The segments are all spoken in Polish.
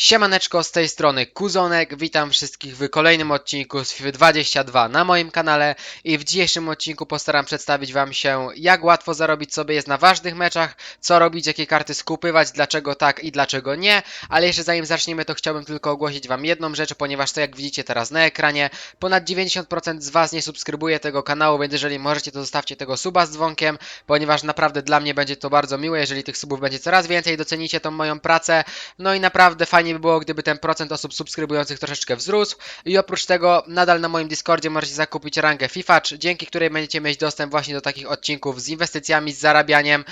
Siemaneczko, z tej strony Kuzonek, witam wszystkich w kolejnym odcinku z FIFA 22 na moim kanale. I w dzisiejszym odcinku postaram przedstawić wam się jak łatwo zarobić sobie jest na ważnych meczach, co robić, jakie karty skupywać, dlaczego tak i dlaczego nie, ale jeszcze zanim zaczniemy to chciałbym tylko ogłosić wam jedną rzecz, ponieważ to jak widzicie teraz na ekranie, ponad 90% z was nie subskrybuje tego kanału, więc jeżeli możecie to zostawcie tego suba z dzwonkiem, ponieważ naprawdę dla mnie będzie to bardzo miłe, jeżeli tych subów będzie coraz więcej, docenicie tą moją pracę, no i naprawdę fajnie by było, gdyby ten procent osób subskrybujących troszeczkę wzrósł. I oprócz tego, nadal na moim Discordzie możecie zakupić rangę FIFA, dzięki której będziecie mieć dostęp właśnie do takich odcinków z inwestycjami, z zarabianiem,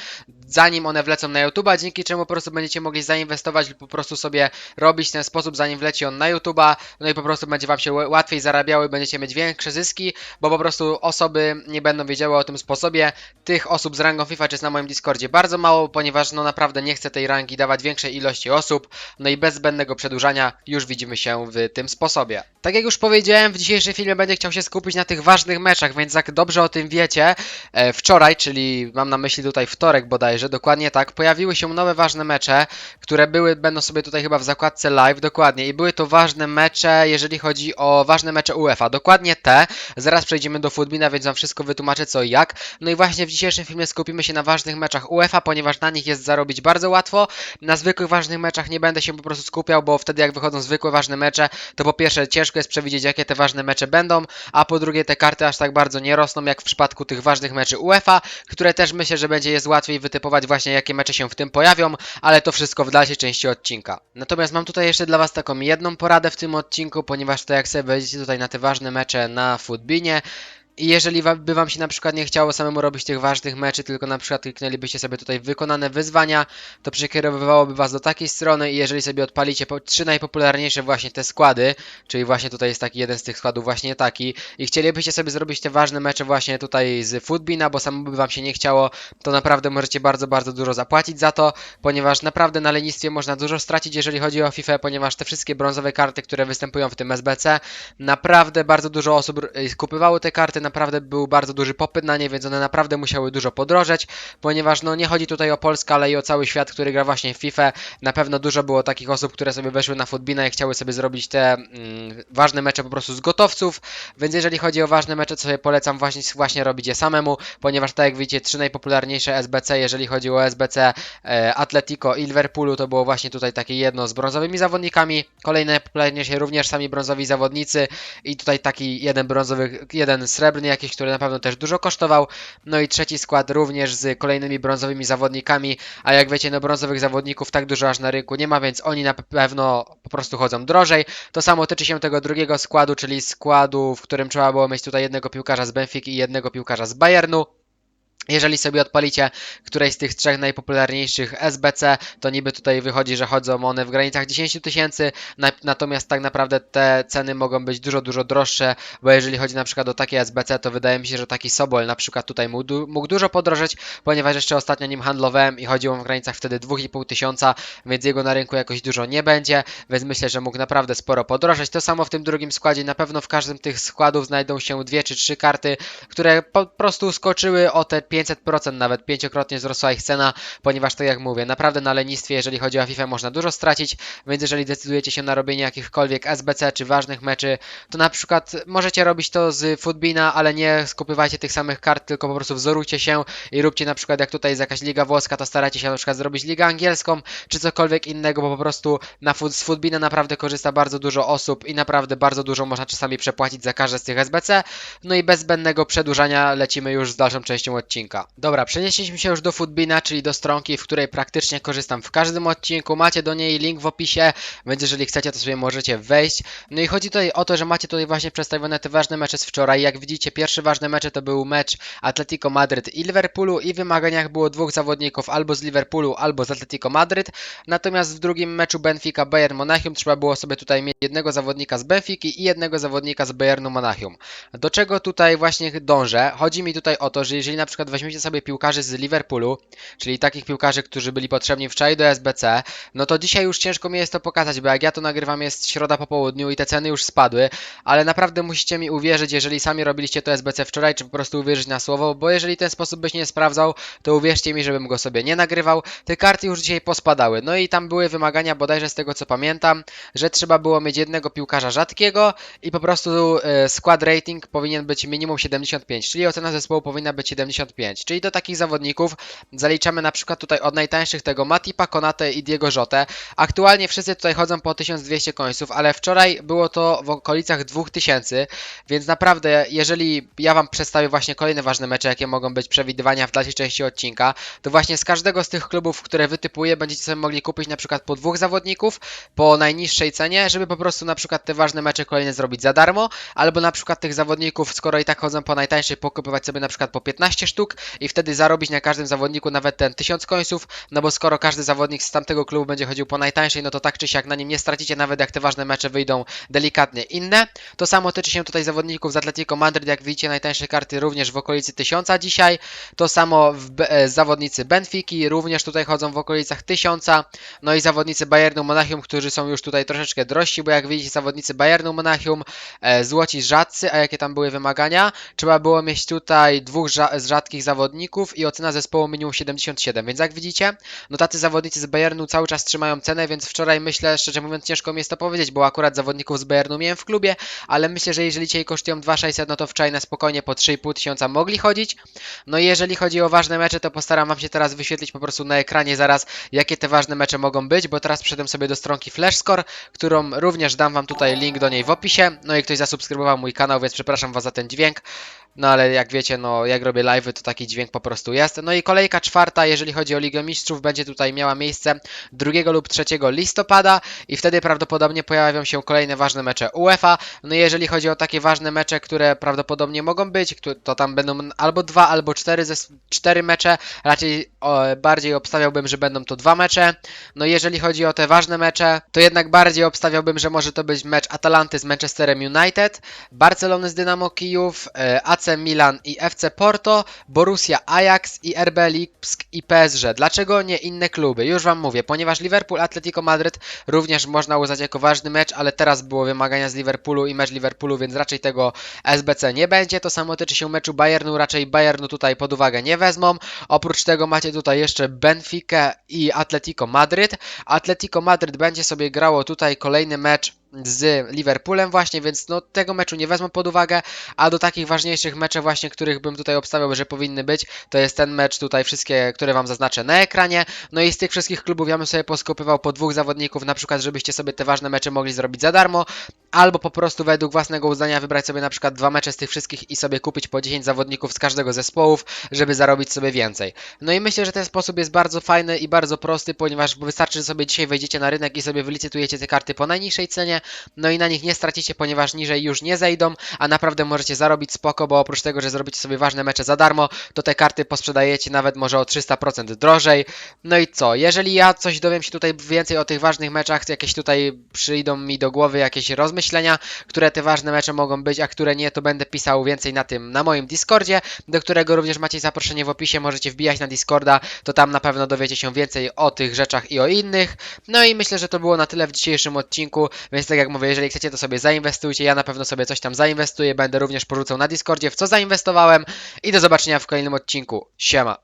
zanim one wlecą na YouTube'a, dzięki czemu po prostu będziecie mogli zainwestować lub po prostu sobie robić w ten sposób, zanim wleci on na YouTube'a. No i po prostu będzie wam się łatwiej zarabiało i będziecie mieć większe zyski, bo po prostu osoby nie będą wiedziały o tym sposobie. Tych osób z rangą FIFA jest na moim Discordzie bardzo mało, ponieważ no naprawdę nie chcę tej rangi dawać większej ilości osób. No i bez zbędnego przedłużania już widzimy się w tym sposobie. Tak jak już powiedziałem, w dzisiejszym filmie będę chciał się skupić na tych ważnych meczach, więc jak dobrze o tym wiecie, e, wczoraj, czyli mam na myśli tutaj wtorek bodajże, dokładnie tak, pojawiły się nowe ważne mecze, które były, będą sobie tutaj chyba w zakładce live, dokładnie, i były to ważne mecze, jeżeli chodzi o ważne mecze UEFA, dokładnie te, zaraz przejdziemy do Footbina, więc wam wszystko wytłumaczę co i jak, no i właśnie w dzisiejszym filmie skupimy się na ważnych meczach UEFA, ponieważ na nich jest zarobić bardzo łatwo, na zwykłych ważnych meczach nie będę się po prostu skupiał, bo wtedy jak wychodzą zwykłe ważne mecze, to po pierwsze ciężko jest przewidzieć jakie te ważne mecze będą, a po drugie te karty aż tak bardzo nie rosną jak w przypadku tych ważnych meczy UEFA, które też myślę, że będzie jest łatwiej wytypować właśnie jakie mecze się w tym pojawią, ale to wszystko w dalszej części odcinka. Natomiast mam tutaj jeszcze dla Was taką jedną poradę w tym odcinku, ponieważ to jak sobie wejdziecie tutaj na te ważne mecze na Footbinie, i jeżeli by wam się na przykład nie chciało samemu robić tych ważnych meczy, tylko na przykład kliknęlibyście sobie tutaj wykonane wyzwania, to przekierowywałoby was do takiej strony i jeżeli sobie odpalicie trzy najpopularniejsze właśnie te składy, czyli właśnie tutaj jest taki jeden z tych składów właśnie taki i chcielibyście sobie zrobić te ważne mecze właśnie tutaj z Footbina, bo samemu by wam się nie chciało, to naprawdę możecie bardzo, bardzo dużo zapłacić za to, ponieważ naprawdę na lenistwie można dużo stracić, jeżeli chodzi o FIFA, ponieważ te wszystkie brązowe karty, które występują w tym SBC, naprawdę bardzo dużo osób kupywało te karty, naprawdę był bardzo duży popyt na nie, więc one naprawdę musiały dużo podrożeć, ponieważ no nie chodzi tutaj o Polskę, ale i o cały świat, który gra właśnie w FIFA. Na pewno dużo było takich osób, które sobie weszły na Footbina i chciały sobie zrobić te mm, ważne mecze po prostu z gotowców, więc jeżeli chodzi o ważne mecze, to sobie polecam właśnie, właśnie robić je samemu, ponieważ tak jak widzicie, trzy najpopularniejsze SBC, jeżeli chodzi o SBC e, Atletico i Liverpoolu, to było właśnie tutaj takie jedno z brązowymi zawodnikami, kolejne najpopularniejsze również sami brązowi zawodnicy i tutaj taki jeden brązowy, jeden srebrny jakiś, który na pewno też dużo kosztował, no i trzeci skład również z kolejnymi brązowymi zawodnikami, a jak wiecie, no brązowych zawodników tak dużo aż na rynku nie ma, więc oni na pewno po prostu chodzą drożej. To samo tyczy się tego drugiego składu, czyli składu, w którym trzeba było mieć tutaj jednego piłkarza z Benfiki i jednego piłkarza z Bayernu. Jeżeli sobie odpalicie któreś z tych trzech najpopularniejszych SBC, to niby tutaj wychodzi, że chodzą one w granicach 10 tysięcy, na, natomiast tak naprawdę te ceny mogą być dużo, dużo droższe, bo jeżeli chodzi na przykład o takie SBC, to wydaje mi się, że taki Sobol na przykład tutaj mógł, du- mógł dużo podrożeć, ponieważ jeszcze ostatnio nim handlowałem i chodził on w granicach wtedy 2,5 tysiąca, więc jego na rynku jakoś dużo nie będzie, więc myślę, że mógł naprawdę sporo podrożeć. To samo w tym drugim składzie, na pewno w każdym tych składów znajdą się dwie czy trzy karty, które po prostu skoczyły o te 500%, nawet pięciokrotnie wzrosła ich cena, ponieważ tak jak mówię, naprawdę na lenistwie, jeżeli chodzi o FIFA, można dużo stracić, więc jeżeli decydujecie się na robienie jakichkolwiek SBC czy ważnych meczy, to na przykład możecie robić to z Footbina, ale nie skupywajcie tych samych kart, tylko po prostu wzorujcie się i róbcie na przykład, jak tutaj jest jakaś liga włoska, to starajcie się na przykład zrobić ligę angielską, czy cokolwiek innego, bo po prostu na foot, z Footbina naprawdę korzysta bardzo dużo osób i naprawdę bardzo dużo można czasami przepłacić za każde z tych SBC, no i bez zbędnego przedłużania lecimy już z dalszą częścią odcinka. Dobra, przenieśliśmy się już do Footbina, czyli do stronki, w której praktycznie korzystam w każdym odcinku. Macie do niej link w opisie, więc jeżeli chcecie, to sobie możecie wejść. No i chodzi tutaj o to, że macie tutaj właśnie przedstawione te ważne mecze z wczoraj. Jak widzicie, pierwszy ważny mecz to był mecz Atletico Madryt i Liverpoolu i w wymaganiach było dwóch zawodników albo z Liverpoolu, albo z Atletico Madryt. Natomiast w drugim meczu Benfica Bayern Monachium trzeba było sobie tutaj mieć jednego zawodnika z Benfiki i jednego zawodnika z Bayernu Monachium. Do czego tutaj właśnie dążę? Chodzi mi tutaj o to, że jeżeli na przykład weźmiecie sobie piłkarzy z Liverpoolu, czyli takich piłkarzy, którzy byli potrzebni wczoraj do SBC, no to dzisiaj już ciężko mi jest to pokazać, bo jak ja to nagrywam jest środa po południu i te ceny już spadły, ale naprawdę musicie mi uwierzyć, jeżeli sami robiliście to SBC wczoraj, czy po prostu uwierzyć na słowo, bo jeżeli ten sposób byś nie sprawdzał, to uwierzcie mi, żebym go sobie nie nagrywał. Te karty już dzisiaj pospadały, no i tam były wymagania bodajże z tego co pamiętam, że trzeba było mieć jednego piłkarza rzadkiego i po prostu e, skład rating powinien być minimum 75, czyli ocena zespołu powinna być 75, czyli do takich zawodników zaliczamy na przykład tutaj od najtańszych tego Matipa, Konate i Diego Jotę. Aktualnie wszyscy tutaj chodzą po 1200 końców, ale wczoraj było to w okolicach 2000, więc naprawdę jeżeli ja wam przedstawię właśnie kolejne ważne mecze, jakie mogą być przewidywania w dalszej części odcinka, to właśnie z każdego z tych klubów, które wytypuję, będziecie sobie mogli kupić na przykład po dwóch zawodników po najniższej cenie, żeby po prostu na przykład te ważne mecze kolejne zrobić za darmo, albo na przykład tych zawodników, skoro i tak chodzą po najtańszej, pokupywać sobie na przykład po 15 sztuk i wtedy zarobić na każdym zawodniku nawet ten 1000 końców, no bo skoro każdy zawodnik z tamtego klubu będzie chodził po najtańszej, no to tak czy siak na nim nie stracicie, nawet jak te ważne mecze wyjdą delikatnie inne. To samo tyczy się tutaj zawodników z Atletico Madryt, jak widzicie najtańsze karty również w okolicy 1000 dzisiaj. To samo e, zawodnicy Benfiki również tutaj chodzą w okolicach 1000. No i zawodnicy Bayernu Monachium, którzy są już tutaj troszeczkę drożsi, bo jak widzicie zawodnicy Bayernu Monachium, e, złoci rzadcy, a jakie tam były wymagania? Trzeba było mieć tutaj dwóch z rzadkich zawodników i ocena zespołu minimum 77, więc jak widzicie, no tacy zawodnicy z Bayernu cały czas trzymają cenę, więc wczoraj myślę, szczerze mówiąc ciężko mi jest to powiedzieć, bo akurat zawodników z Bayernu miałem w klubie, ale myślę, że jeżeli dzisiaj kosztują 2600, no to wczoraj na spokojnie po 3,5 tysiąca mogli chodzić. No i jeżeli chodzi o ważne mecze, to postaram wam się teraz wyświetlić po prostu na ekranie zaraz, jakie te ważne mecze mogą być, bo teraz przyszedłem sobie do stronki Flashscore, którą również dam wam tutaj link do niej w opisie. No i ktoś zasubskrybował mój kanał, więc przepraszam was za ten dźwięk. No ale jak wiecie, no jak robię live'y, to taki dźwięk po prostu jest. No i kolejka czwarta, jeżeli chodzi o Ligę Mistrzów, będzie tutaj miała miejsce 2 lub 3 listopada i wtedy prawdopodobnie pojawią się kolejne ważne mecze UEFA. No i jeżeli chodzi o takie ważne mecze, które prawdopodobnie mogą być, to tam będą albo dwa, albo cztery, zes- cztery mecze. Raczej o, bardziej obstawiałbym, że będą to dwa mecze. No i jeżeli chodzi o te ważne mecze, to jednak bardziej obstawiałbym, że może to być mecz Atalanty z Manchesterem United, Barcelony z Dynamo Kijów, e, AC Milan i FC Porto, Borussia Ajax i RB Lipsk i PSG. Dlaczego nie inne kluby? Już wam mówię, ponieważ Liverpool, Atletico Madryt również można uznać jako ważny mecz, ale teraz było wymagania z Liverpoolu i mecz Liverpoolu, więc raczej tego SBC nie będzie. To samo tyczy się meczu Bayernu, raczej Bayernu tutaj pod uwagę nie wezmą. Oprócz tego macie tutaj jeszcze Benfica i Atletico Madryt. Atletico Madryt będzie sobie grało tutaj kolejny mecz z Liverpoolem właśnie, więc no tego meczu nie wezmą pod uwagę, a do takich ważniejszych meczów właśnie, których bym tutaj obstawiał, że powinny być, to jest ten mecz tutaj wszystkie, które wam zaznaczę na ekranie. No i z tych wszystkich klubów ja bym sobie poskupywał po dwóch zawodników, na przykład żebyście sobie te ważne mecze mogli zrobić za darmo, albo po prostu według własnego uznania wybrać sobie na przykład dwa mecze z tych wszystkich i sobie kupić po 10 zawodników z każdego zespołów, żeby zarobić sobie więcej. No i myślę, że ten sposób jest bardzo fajny i bardzo prosty, ponieważ wystarczy, że sobie dzisiaj wejdziecie na rynek i sobie wylicytujecie te karty po najniższej cenie, no i na nich nie stracicie, ponieważ niżej już nie zejdą, a naprawdę możecie zarobić spoko, bo oprócz tego, że zrobicie sobie ważne mecze za darmo, to te karty posprzedajecie nawet może o 300% drożej. No i co? Jeżeli ja coś dowiem się tutaj więcej o tych ważnych meczach, jakieś tutaj przyjdą mi do głowy jakieś rozmyślenia, które te ważne mecze mogą być, a które nie, to będę pisał więcej na tym, na moim Discordzie, do którego również macie zaproszenie w opisie, możecie wbijać na Discorda, to tam na pewno dowiecie się więcej o tych rzeczach i o innych. No i myślę, że to było na tyle w dzisiejszym odcinku, tak jak mówię, jeżeli chcecie, to sobie zainwestujcie, ja na pewno sobie coś tam zainwestuję, będę również porzucał na Discordzie, w co zainwestowałem i do zobaczenia w kolejnym odcinku. Siema!